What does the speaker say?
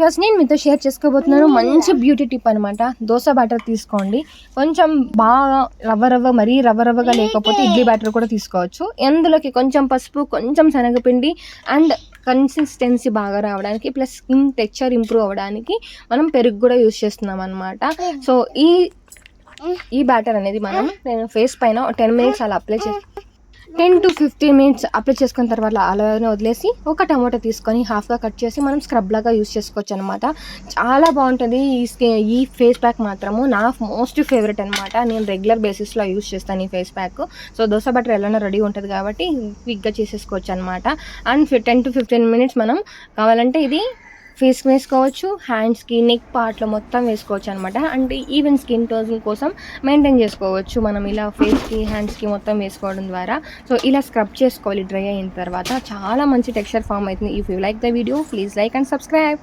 ఈరోజు నేను మీతో షేర్ చేసుకోబోతున్నాను. మంచి బ్యూటీ టిప్ అనమాట దోశ బ్యాటర్ తీసుకోండి. కొంచెం బాగా రవ్వ రవ్వ మరీ రవ్వ రవ్వగా లేకపోతే ఇడ్లీ బ్యాటర్ కూడా తీసుకోవచ్చు. అందులోకి కొంచెం పసుపు కొంచెం శనగపిండి అండ్ కన్సిస్టెన్సీ బాగా రావడానికి ప్లస్ స్కిన్ టెక్చర్ ఇంప్రూవ్ అవ్వడానికి మనం పెరుగు కూడా యూస్ చేస్తున్నాం అనమాట సో ఈ ఈ బ్యాటర్ అనేది మనం నేను ఫేస్ పైన టెన్ మినిట్స్ అలా అప్లై చేసి ten to fifteen minutes apply చేసుకున్న తర్వాత అలానే వదిలేసి ఒక టమాటో తీసుకొని హాఫ్గా కట్ చేసి మనం స్క్రబ్ లాగా యూస్ చేసుకోవచ్చు అనమాట చాలా బాగుంటుంది. ఈ స్కే ఈ ఫేస్ ప్యాక్ మాత్రము నా మోస్ట్ ఫేవరెట్ అనమాట నేను రెగ్యులర్ బేసిస్లో యూస్ చేస్తాను ఈ face pack so dosa batter ఎలానో రెడీ ఉంటుంది కాబట్టి క్విక్గా చేసేసుకోవచ్చు అనమాట and ten to fifteen minutes మనం కావాలంటే ఇది ఫేస్కి వేసుకోవచ్చు హ్యాండ్స్కి నెక్ పార్ట్లో మొత్తం వేసుకోవచ్చు అనమాట అంటే ఈవెన్ స్కిన్ టోన్ కోసం మెయింటైన్ చేసుకోవచ్చు. మనం ఇలా ఫేస్కి హ్యాండ్స్కి మొత్తం వేసుకోవడం ద్వారా. సో ఇలా స్క్రబ్ చేసుకోవాలి డ్రై అయిన తర్వాత. చాలా మంచి టెక్స్చర్ ఫామ్ అవుతుంది. If you like the video please like and subscribe